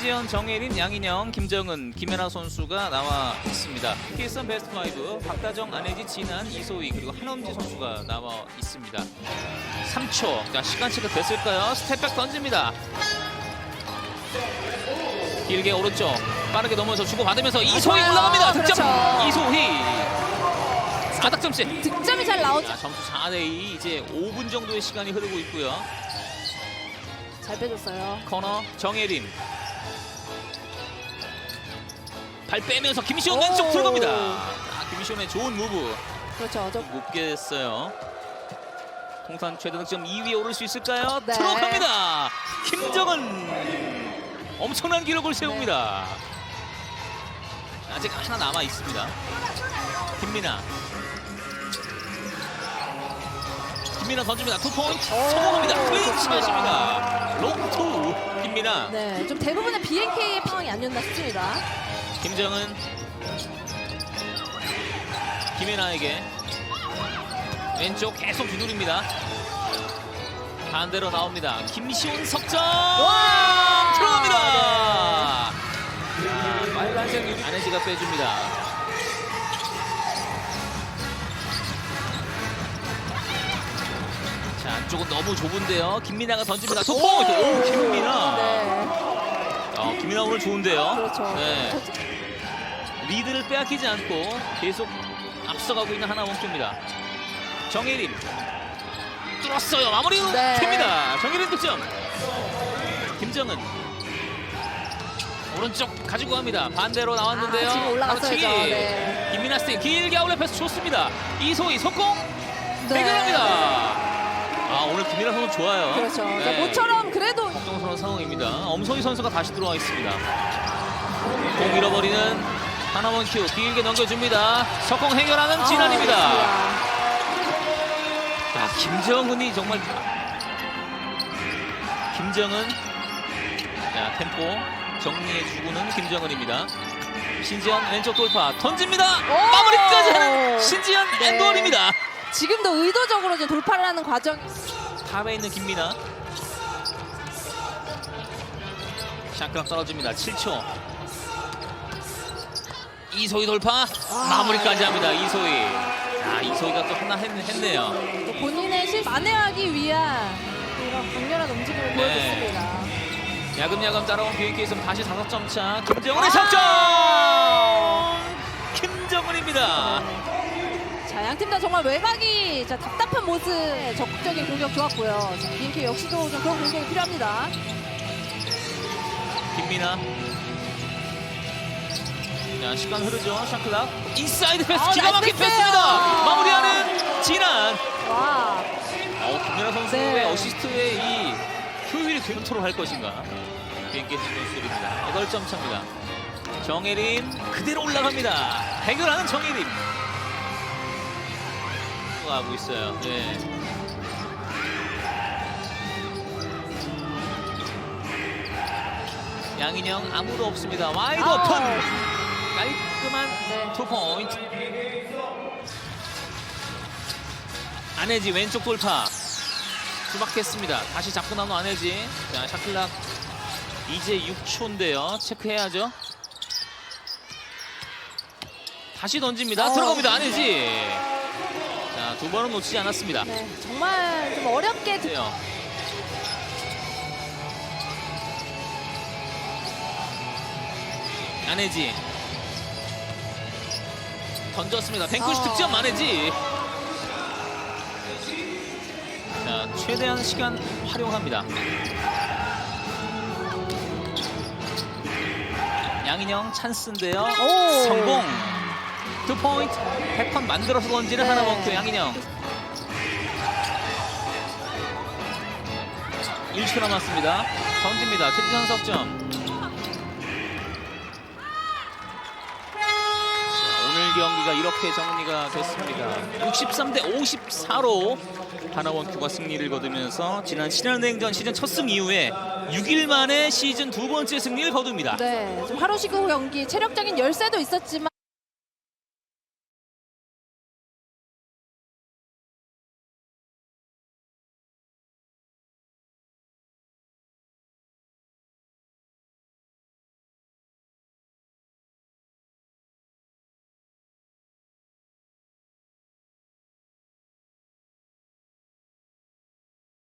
신지현, 정혜린, 양인영, 김정은, 김연아 선수가 나와 있습니다. KSM 베스트 5 박다정, 안혜지, 진한, 이소희 그리고 한엄지 선수가 나와 있습니다. 3초. 자 시간 체크 됐을까요? 스텝백 던집니다. 길게 오른쪽 빠르게 넘어서 주고 받으면서 이소희 좋아요. 올라갑니다. 득점 그렇죠. 이소희. 아닥점씩. 득점이 잘 나오죠. 자, 점수 4대 2 이제 5분 정도의 시간이 흐르고 있고요. 잘 빼줬어요. 코너 정혜림 발 빼면서 김시온 오. 왼쪽 들어갑니다. 아, 김시온의 좋은 무브 그렇죠. 저 높게 됐어요. 통산 최대 득점 2위에 오를 수 있을까요? 네. 들어갑니다. 김정은 엄청난 기록을 세웁니다. 아직 하나 남아 있습니다. 김민아. 김민아 던집니다. 투 포인트 성공합니다. 클린샷입니다. 롱투 김민아. 네, 좀 대부분의 BNK의 상황이 아니었나 싶습니다. 김정은 김연아에게 왼쪽 계속 두드립니다. 반대로 나옵니다. 김시훈 석점 들어갑니다. 자, 빨간색 안혜지가 빼줍니다. 자 안쪽은 너무 좁은데요. 김민아가 던집니다. 투포인트. 오 김민아. 네, 어, 김민아 오늘 좋은데요. 그렇죠. 네. 저- 리드를 빼앗기지 않고 계속 앞서가고 있는 하나원표입니다. 정혜림 뚫었어요. 마무리로 네. 됩니다. 정혜림 득점. 김정은 오른쪽 가지고 갑니다. 반대로 나왔는데요. 아, 지금 올라갔어야죠. 바로 치기. 네. 김민아 스테이 길게 아울렛 패스 좋습니다. 이소희 속공 네. 해결합니다. 아 오늘 김민아 선수 좋아요. 그렇죠. 네. 자, 모처럼 그래도 걱정스러운 상황입니다. 엄소희 선수가 다시 들어와 있습니다. 공 잃어버리는 하나원 큐 길게 넘겨줍니다. 석공 해결하는. 아, 자, 김정은이 정말 김정은 자 템포 정리해주고는 김정은입니다. 신지현 왼쪽 돌파 던집니다. 오! 마무리까지 하는 신지현 네. 엔드원입니다. 지금도 의도적으로 이제 돌파를 하는 과정. 탑에 있는 김민아 샷각 떨어집니다 7초 이소희 돌파 마무리까지 합니다 이소희 아 이소희가 또 하나 했, 했네요 또 본인의 실 만회하기 위한 이런 강렬한 움직임을 네. 보여줬습니다. 야금야금 따라온 BNK에서 다시 5점 차 김정은의 아! 석점 김정은입니다 자, 양 팀 다 정말 외곽이 자, 답답한 모습, 적극적인 공격 좋았고요. 자, BNK 역시도 좀 그런 공격이 필요합니다. 김민아. 자 시간 흐르죠. 샤클락. 인사이드 패스. 아, 기가 나이스 막힌. 패스입니다. 마무리하는 진한 와, 어, 김연아 선수의 네. 어시스트의 이 효율이 컨트롤 할 것인가. 비행기 선수입니다. 8점 차입니다. 정혜림 그대로 올라갑니다. 해결하는 정혜림. 하고 있어요. 네. 양인영 아무도 없습니다. 와이드 아우. 오픈! 깔끔한 네. 투 포인트. 안혜지 왼쪽 돌파. 수박했습니다. 다시 잡고 나온 안혜지. 자 샤클락 이제 6초인데요. 체크해야죠. 다시 던집니다. 어. 들어갑니다 안혜지. 자 두 번은 놓치지 않았습니다. 네, 정말 좀 어렵게 득- 돼 안혜지 던졌습니다. 뱅크시 어. 득점 안혜지. 자 최대한 시간 활용합니다. 양인영 찬스인데요. 오. 성공. 두 포인트. 백판 만들어서 던지는 네. 하나 먹고 양인영. 1초 남았습니다. 던집니다. 최지선 석점. 경기가 이렇게 정리가 됐습니다. 63대 54로 하나원큐가 승리를 거두면서 지난 신한은행전 시즌 첫 승 이후에 6일 만에 시즌 두 번째 승리를 거둡니다. 네, 좀 하루 쉬고 경기 체력적인 열세도 있었지만